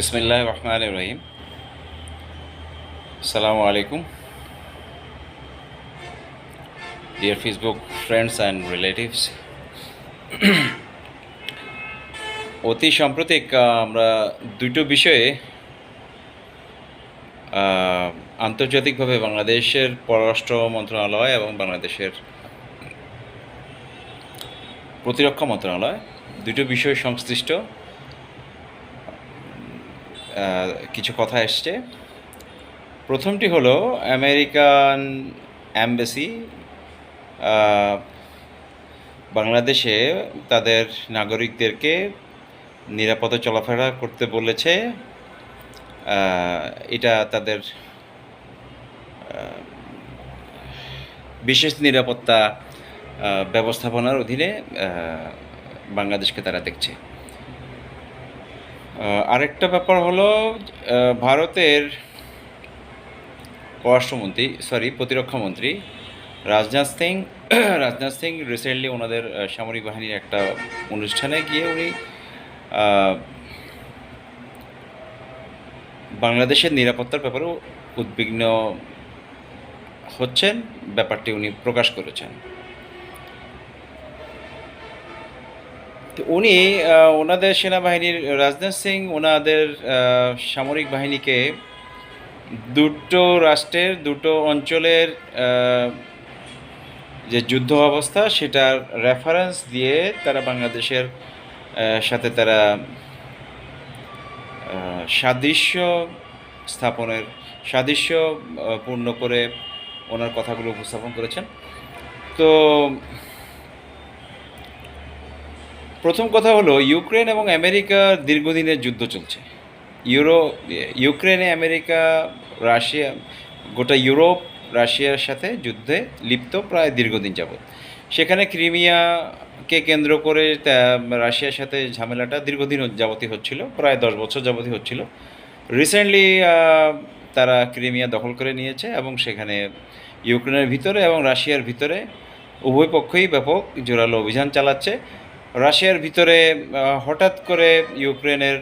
বিসমিল্লাহ রহমান রহিম আসসালামু আলাইকুম। Dear Facebook friends and relatives অতি সাম্প্রতিক আমরা দুটো বিষয়ে আন্তর্জাতিকভাবে বাংলাদেশের পররাষ্ট্র মন্ত্রণালয় এবং বাংলাদেশের প্রতিরক্ষা মন্ত্রণালয় দুটো বিষয় সংশ্লিষ্ট। কিছু কথা এসছে। প্রথমটি হলো আমেরিকান অ্যাম্বাসি বাংলাদেশে তাদের নাগরিকদেরকে নিরাপদে চলাফেরা করতে বলেছে। এটা তাদের বিশেষ নিরাপত্তা ব্যবস্থাপনার অধীনে বাংলাদেশকে তারা দেখছে। আরেকটা ব্যাপার হলো ভারতের পররাষ্ট্রমন্ত্রী সরি প্রতিরক্ষামন্ত্রী রাজনাথ সিং রাজনাথ সিং রিসেন্টলি ওনাদের সামরিক বাহিনীর একটা অনুষ্ঠানে গিয়ে উনি বাংলাদেশের নিরাপত্তার ব্যাপারেও উদ্বিগ্ন হচ্ছেন, ব্যাপারটি উনি প্রকাশ করেছেন। তো উনি ওনাদের সেনাবাহিনীর রাজনাথ সিং, ওনাদের সামরিক বাহিনীকে দুটো রাষ্ট্রের, দুটো অঞ্চলের যে যুদ্ধ অবস্থা, সেটার রেফারেন্স দিয়ে তারা বাংলাদেশের সাথে তারা সাদৃশ্য স্থাপনের, সাদৃশ্য পূর্ণ করে ওনার কথাগুলো উপস্থাপন করেছেন। তো প্রথম কথা হলো, ইউক্রেন এবং আমেরিকার দীর্ঘদিনের যুদ্ধ চলছে। ইউরো, ইউক্রেনে আমেরিকা, রাশিয়া, গোটা ইউরোপ, রাশিয়ার সাথে যুদ্ধে লিপ্ত প্রায় দীর্ঘদিন যাবৎ। সেখানে ক্রিমিয়াকে কেন্দ্র করে রাশিয়ার সাথে ঝামেলাটা দীর্ঘদিন যাবতই হচ্ছিল, প্রায় দশ বছর যাবতই হচ্ছিল। রিসেন্টলি তারা ক্রিমিয়া দখল করে নিয়েছে এবং সেখানে ইউক্রেনের ভিতরে এবং রাশিয়ার ভিতরে উভয় পক্ষই ব্যাপক জোরালো অভিযান চালাচ্ছে। রাশিয়ার ভিতরে হঠাৎ করে ইউক্রেনের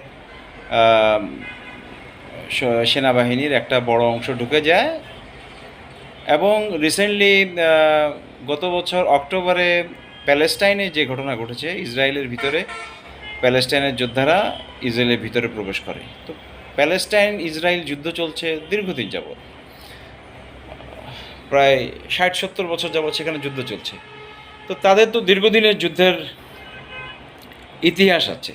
সেনাবাহিনীর একটা বড় অংশ ঢুকে যায় এবং রিসেন্টলি গত বছর অক্টোবরে প্যালেস্টাইনে যে ঘটনা ঘটেছে, ইসরায়েলের ভিতরে প্যালেস্টাইনের যোদ্ধারা ইসরায়েলের ভিতরে প্রবেশ করে। তো প্যালেস্টাইন ইসরায়েল যুদ্ধ চলছে দীর্ঘদিন যাবৎ। প্রায় ষাট সত্তর বছর যাবৎ সেখানে যুদ্ধ চলছে। তো তাদের তো দীর্ঘদিনের যুদ্ধের ইতিহাস আছে।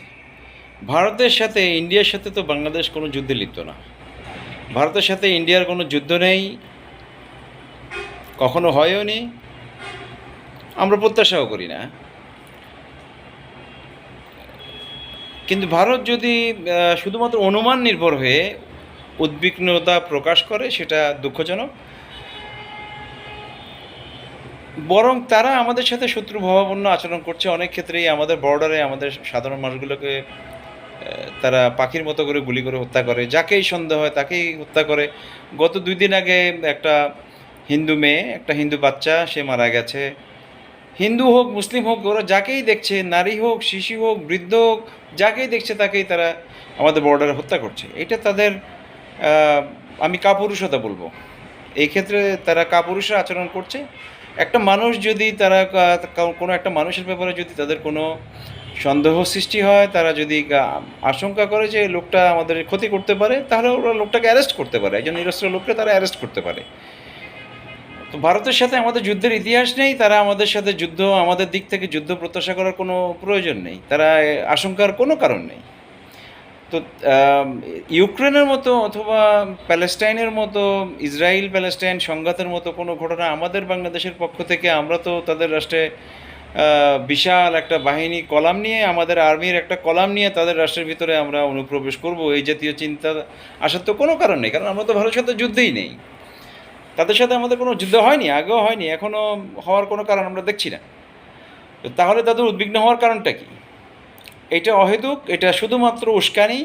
ভারতের সাথে ইন্ডিয়ার সাথে তো বাংলাদেশ কোনো যুদ্ধে লিপ্ত না। ভারতের সাথে ইন্ডিয়ার কোনো যুদ্ধ নেই, কখনো হয়ও নি। আমরা প্রত্যাশাও করি না। কিন্তু ভারত যদি শুধুমাত্র অনুমান নির্ভর হয়ে উদ্বিগ্নতা প্রকাশ করে, সেটা দুঃখজনক। বরং তারা আমাদের সাথে শত্রু ভাবাপন্ন আচরণ করছে। অনেক ক্ষেত্রেই আমাদের বর্ডারে আমাদের সাধারণ মানুষগুলোকে তারা পাখির মতো করে গুলি করে হত্যা করে। যাকেই সন্দেহ হয় তাকেই হত্যা করে। গত দুই দিন আগে একটা হিন্দু মেয়ে, একটা হিন্দু বাচ্চা, সে মারা গেছে। হিন্দু হোক, মুসলিম হোক, ওরা যাকেই দেখছে, নারী হোক, শিশু হোক, বৃদ্ধ হোক, যাকেই দেখছে তাকেই তারা আমাদের বর্ডারে হত্যা করছে। এটা তাদের আমি কাপুরুষতা বলব। এই ক্ষেত্রে তারা কাপুরুষের আচরণ করছে। একটা মানুষ যদি তারা কোনো একটা মানুষের ব্যাপারে যদি তাদের কোনো সন্দেহ সৃষ্টি হয়, তারা যদি আশঙ্কা করে যে লোকটা আমাদের ক্ষতি করতে পারে, তাহলে ওরা লোকটাকে অ্যারেস্ট করতে পারে। একজন নিরস্ত্র লোককে তারা অ্যারেস্ট করতে পারে। তো ভারতের সাথে আমাদের যুদ্ধের ইতিহাস নেই, তারা আমাদের সাথে যুদ্ধ, আমাদের দিক থেকে যুদ্ধ প্রত্যাশা করার কোনো প্রয়োজন নেই। তারা আশঙ্কার কোনো কারণ নেই। তো ইউক্রেনের মতো অথবা প্যালেস্টাইনের মতো, ইসরায়েল প্যালেস্টাইন সংঘাতের মতো কোনো ঘটনা আমাদের বাংলাদেশের পক্ষ থেকে আমরা তো তাদের রাষ্ট্রে বিশাল একটা বাহিনী কলাম নিয়ে, আমাদের আর্মির একটা কলাম নিয়ে তাদের রাষ্ট্রের ভিতরে আমরা অনুপ্রবেশ করব, এই জাতীয় চিন্তা আসার তো কোনো কারণ নেই, কারণ আমরা তো ভারতের সাথে যুদ্ধেই নেই। তাদের সাথে আমাদের কোনো যুদ্ধ হয়নি, আগেও হয়নি, এখনও হওয়ার কোনো কারণ আমরা দেখছি না। তাহলে তাদের উদ্বিগ্ন হওয়ার কারণটা কি? এটা অহেতুক, এটা শুধুমাত্র উস্কানি,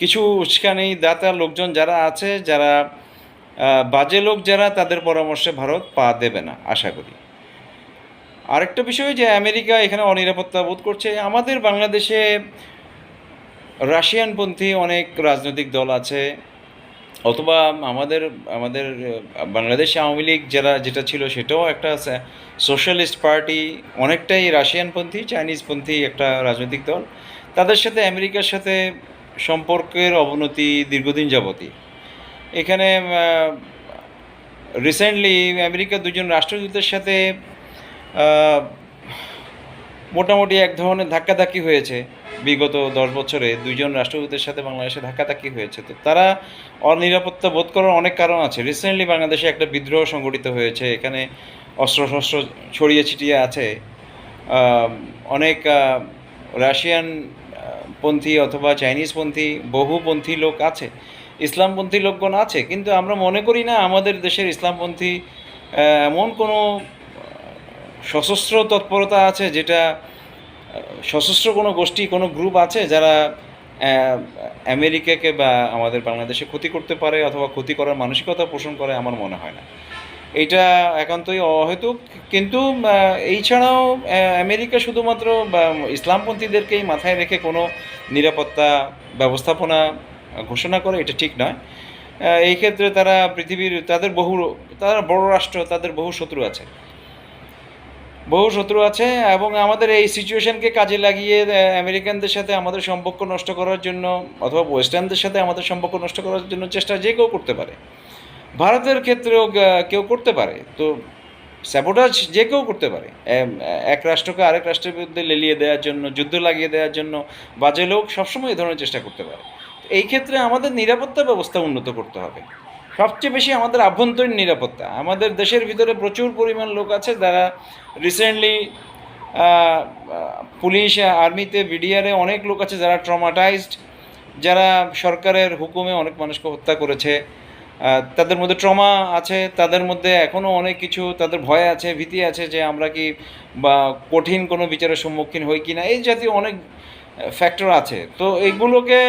কিছু উস্কানি দাতা লোকজন যারা আছে, যারা বাজে লোক যারা, তাদের পরামর্শে ভারত পা দেবে না, আশা করি। আরেকটা বিষয় যে আমেরিকা এখানে অনিরাপত্তা বোধ করছে, আমাদের বাংলাদেশে রাশিয়ানপন্থী অনেক রাজনৈতিক দল আছে অথবা আমাদের আমাদের বাংলাদেশ আওয়ামী লীগ যারা, যেটা ছিল সেটাও একটা সোশ্যালিস্ট পার্টি অনেকটাই রাশিয়ানপন্থী চাইনিজপন্থী একটা রাজনৈতিক দল। তাদের সাথে আমেরিকার সাথে সম্পর্কের অবনতি দীর্ঘদিন যাবতই। এখানে রিসেন্টলি আমেরিকার দুজন রাষ্ট্রদূতের সাথে মোটামুটি এক ধরনের ধাক্কাধাক্কি হয়েছে। বিগত দশ বছরে দুইজন রাষ্ট্রদূতের সাথে বাংলাদেশে ধাক্কাধাক্কি হয়েছে। তো তারা অনিরাপত্তা বোধ করার অনেক কারণ আছে। রিসেন্টলি বাংলাদেশে একটা বিদ্রোহ সংগঠিত হয়েছে। এখানে অস্ত্র শস্ত্র ছড়িয়ে ছিটিয়ে আছে। অনেক রাশিয়ান পন্থী অথবা চাইনিজপন্থী বহুপন্থী লোক আছে। ইসলামপন্থী লোকগণ আছে। কিন্তু আমরা মনে করি না আমাদের দেশের ইসলামপন্থী এমন কোনো সশস্ত্র তৎপরতা আছে যেটা সশস্ত্র কোনো গোষ্ঠী, কোনো গ্রুপ আছে যারা আমেরিকাকে বা আমাদের বাংলাদেশে ক্ষতি করতে পারে অথবা ক্ষতি করার মানসিকতা পোষণ করে আমার মনে হয় না। এইটা একান্তই অহেতুক, কিন্তু এই ছাড়াও আমেরিকা শুধুমাত্র ইসলামপন্থীদেরকেই মাথায় রেখে কোনো নিরাপত্তা ব্যবস্থাপনা ঘোষণা করে এটা ঠিক নয়। এই ক্ষেত্রে তারা পৃথিবীর, তাদের বহু, তারা বড় রাষ্ট্র, তাদের বহু শত্রু আছে। বহু শত্রু আছে এবং আমাদের এই সিচুয়েশনকে কাজে লাগিয়ে আমেরিকানদের সাথে আমাদের সম্পর্ক নষ্ট করার জন্য অথবা ওয়েস্টার্নদের সাথে আমাদের সম্পর্ক নষ্ট করার জন্য চেষ্টা যে কেউ করতে পারে। ভারতের ক্ষেত্রেও কেউ করতে পারে। তো স্যাবোটাজ যে কেউ করতে পারে। এক রাষ্ট্রকে আরেক রাষ্ট্রের বিরুদ্ধে লেলিয়ে দেওয়ার জন্য, যুদ্ধ লাগিয়ে দেওয়ার জন্য বাজে লোক সবসময় এই ধরনের চেষ্টা করতে পারে। এই ক্ষেত্রে আমাদের নিরাপত্তা ব্যবস্থা উন্নত করতে হবে। সবচেয়ে বেশি আমাদের আভ্যন্তরীণ নিরাপত্তা। আমাদের দেশের ভিতরে প্রচুর পরিমাণ লোক আছে যারা রিসেন্টলি পুলিশ, আর্মিতে বিডিআরে অনেক লোক আছে যারা ট্রমাটাইজড যারা সরকারের হুকুমে অনেক মানুষকে হত্যা করেছে। তাদের মধ্যে ট্রমা আছে, তাদের মধ্যে এখনও অনেক কিছু, তাদের ভয় আছে, ভীতি আছে যে আমরা কি বা কঠিন কোনো বিচারের সম্মুখীন হই কি না এই জাতীয় অনেক ফ্যাক্টর আছে। তো এইগুলোকে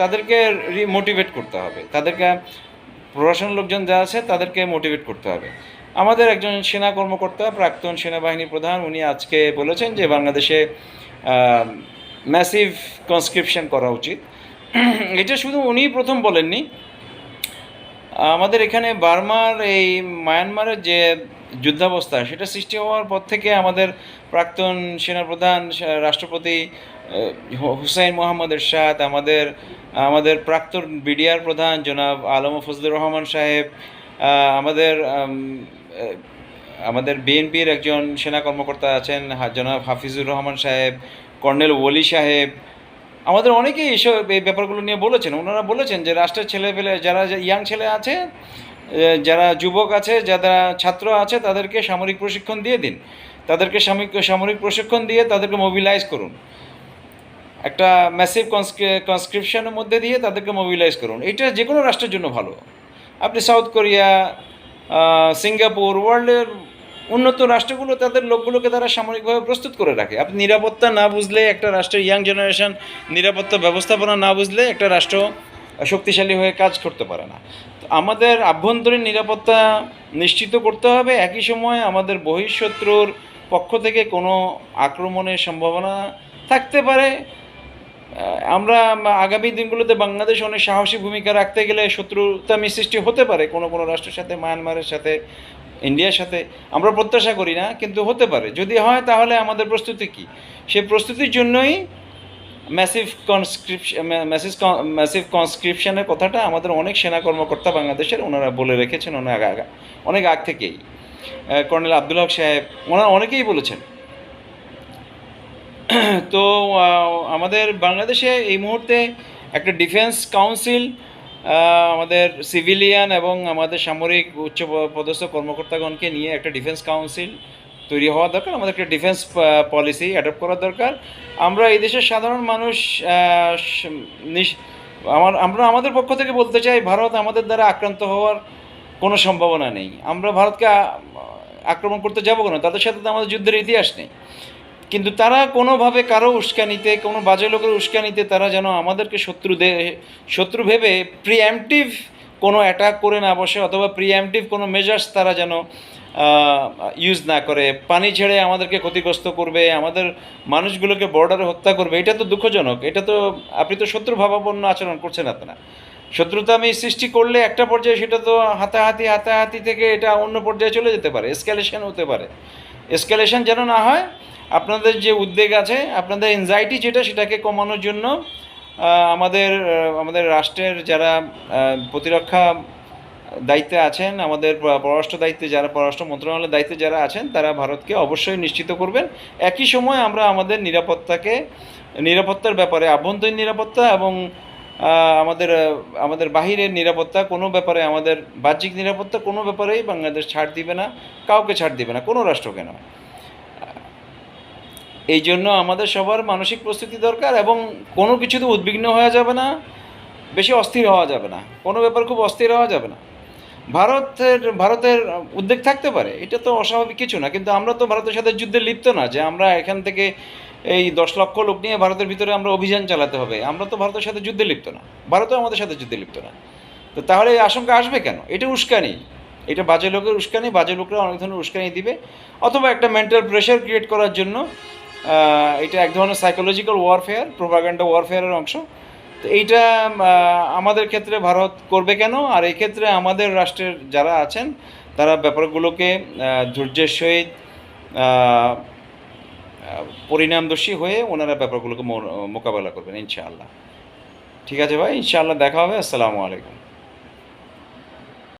তাদেরকে রিমোটিভেট করতে হবে। তাদেরকে প্রশাসন লোকজন যা আছে তাদেরকে মোটিভেট করতে হবে। আমাদের একজন সেনা কর্মকর্তা, প্রাক্তন সেনাবাহিনী প্রধান, উনি আজকে বলেছেন যে বাংলাদেশে ম্যাসিভ কনস্ক্রিপশন করা উচিত। এটা শুধু উনি প্রথম বলেননি। আমাদের এখানে বার্মার এই মায়ানমারের যে যুদ্ধাবস্থা, সেটা সৃষ্টি হওয়ার পর থেকে আমাদের প্রাক্তন সেনাপ্রধান, রাষ্ট্রপতি হুসাইন মোহাম্মদ এরশাদ, আমাদের আমাদের প্রাক্তন বিডিআর প্রধান জনাব আলম ফজলুর রহমান সাহেব আমাদের আমাদের বিএনপির একজন সেনা কর্মকর্তা আছেন জনাব হাফিজুর রহমান সাহেব, কর্নেল ওলি সাহেব, আমাদের অনেকেই এইসব এই ব্যাপারগুলো নিয়ে বলেছেন। ওনারা বলেছেন যে রাষ্ট্রের ছেলে পেলে যারা ইয়াং ছেলে আছে যারা যুবক আছে, যারা ছাত্র আছে, তাদেরকে সামরিক প্রশিক্ষণ দিয়ে দিন। তাদেরকে সামরিক সামরিক প্রশিক্ষণ দিয়ে তাদেরকে মোবিলাইজ করুন। একটা ম্যাসিভ কনস্ক্রিপশনের মধ্যে দিয়ে তাদেরকে মোবিলাইজ করুন। এটা যে কোনো রাষ্ট্রের জন্য ভালো। আপনি সাউথ কোরিয়া সিঙ্গাপুর ওয়ার্ল্ডের উন্নত রাষ্ট্রগুলো, তাদের লোকগুলোকে তারা সামরিকভাবে প্রস্তুত করে রাখে। আপনি নিরাপত্তা না বুঝলে একটা রাষ্ট্রের ইয়াং জেনারেশন নিরাপত্তা ব্যবস্থাপনা না বুঝলে একটা রাষ্ট্র শক্তিশালী হয়ে কাজ করতে পারে না। আমাদের আভ্যন্তরীণ নিরাপত্তা নিশ্চিত করতে হবে। একই সময় আমাদের বহিঃশত্রুর পক্ষ থেকে কোনো আক্রমণের সম্ভাবনা থাকতে পারে। আমরা আগামী দিনগুলোতে বাংলাদেশ অনেক সাহসী ভূমিকা রাখতে গেলে শত্রুতামি সৃষ্টি হতে পারে কোনো কোনো রাষ্ট্রের সাথে, মায়ানমারের সাথে, ইন্ডিয়ার সাথে। আমরা প্রত্যাশা করি না, কিন্তু হতে পারে। যদি হয়, তাহলে আমাদের প্রস্তুতি কী? সে প্রস্তুতির জন্যই ম্যাসিভ কনস্ক্রিপশন ম্যাসিভ ম্যাসিভ কনস্ক্রিপশনের কথাটা আমাদের অনেক সেনা কর্মকর্তা বাংলাদেশের ওনারা বলে রেখেছেন আগ অনেক আগ থেকেই। কর্নেল আব্দুল হক সাহেব, ওনারা অনেকেই বলেছেন তো আমাদের বাংলাদেশে এই মুহূর্তে একটা ডিফেন্স কাউন্সিল আমাদের সিভিলিয়ান এবং আমাদের সামরিক উচ্চ পদস্থ কর্মকর্তাগণকে নিয়ে একটা ডিফেন্স কাউন্সিল তৈরি হওয়া দরকার, আমাদের একটা ডিফেন্স পলিসি অ্যাডপ্ট করা দরকার। আমরা এই দেশের সাধারণ মানুষ আমার, আমরা আমাদের পক্ষ থেকে বলতে চাই, ভারত আমাদের দ্বারা আক্রান্ত হওয়ার কোনো সম্ভাবনা নেই। আমরা ভারতকে আক্রমণ করতে যাব কেন? তাদের সাথে তো আমাদের যুদ্ধের ইতিহাস নেই। কিন্তু তারা কোনোভাবে কারও উস্কানিতে, কোনো বাজে লোকের উস্কানিতে তারা যেন আমাদেরকে শত্রু দে, শত্রু ভেবে প্রিএমটিভ কোনো অ্যাটাক করে না বসে অথবা প্রিএমটিভ কোনো মেজার্স তারা যেন ইউজ না করে। পানি ছেড়ে আমাদেরকে ক্ষতিগ্রস্ত করবে, আমাদের মানুষগুলোকে বর্ডারে হত্যা করবে, এটা তো দুঃখজনক। এটা তো আপনি তো শত্রু ভাবাপন্ন আচরণ করছেন আপনারা। শত্রুতা আমি সৃষ্টি করলে একটা পর্যায়ে সেটা তো হাতাহাতি হাতাহাতি থেকে এটা অন্য পর্যায়ে চলে যেতে পারে এসকালেশন হতে পারে। এসকালেশন যেন না হয়, আপনাদের যে উদ্বেগ আছে, আপনাদের এনজাইটি যেটা, সেটাকে কমানোর জন্য আমাদের আমাদের রাষ্ট্রের যারা প্রতিরক্ষা দায়িত্বে আছেন, আমাদের পররাষ্ট্র দায়িত্বে যারা, পররাষ্ট্র মন্ত্রণালয়ের দায়িত্বে যারা আছেন, তারা ভারতকে অবশ্যই নিশ্চিত করবেন। একই সময় আমরা আমাদের নিরাপত্তাকে, নিরাপত্তার ব্যাপারে আভ্যন্তরীণ নিরাপত্তা এবং আমাদের আমাদের বাহিরের নিরাপত্তা কোনো ব্যাপারে, আমাদের বাহ্যিক নিরাপত্তা কোনো ব্যাপারেই বাংলাদেশ ছাড় দিবে না, কাউকে ছাড় দিবে না, কোনো রাষ্ট্রকে নয়। এই জন্য আমাদের সবার মানসিক প্রস্তুতি দরকার এবং কোনো কিছুতে উদ্বিগ্ন হওয়া যাবে না, বেশি অস্থির হওয়া যাবে না, কোনো ব্যাপার খুব অস্থির হওয়া যাবে না। ভারতের ভারতের উদ্বেগ থাকতে পারে, এটা তো অস্বাভাবিক কিছু না, কিন্তু আমরা তো ভারতের সাথে যুদ্ধে লিপ্ত না, যে আমরা এখান থেকে এই দশ লক্ষ লোক নিয়ে ভারতের ভিতরে আমরা অভিযান চালাতে হবে, আমরা তো ভারতের সাথে যুদ্ধে লিপ্ত না, ভারতও আমাদের সাথে যুদ্ধে লিপ্ত না। তো তাহলে এই আশঙ্কা আসবে কেন? এটা উস্কানি, এটা বাজে লোকের উস্কানি, বাজে লোকরা অনেক ধরনের উস্কানি দিবে, অথবা একটা মেন্টাল প্রেশার ক্রিয়েট করার জন্য এটা এক ধরনের সাইকোলজিক্যাল ওয়ারফেয়ার প্রোপাগান্ডা ওয়ারফেয়ারের অংশ তো এইটা আমাদের ক্ষেত্রে ভারত করবে কেন? আর এই ক্ষেত্রে আমাদের রাষ্ট্রের যারা আছেন, তারা ব্যাপারগুলোকে ধৈর্যের সহিত পরিণামদর্শী হয়ে ওনারা ব্যাপারগুলোকে মোকাবেলা করবেন, ইনশাআল্লাহ। ঠিক আছে ভাই, ইনশাআল্লাহ দেখা হবে, আসসালামু আলাইকুম।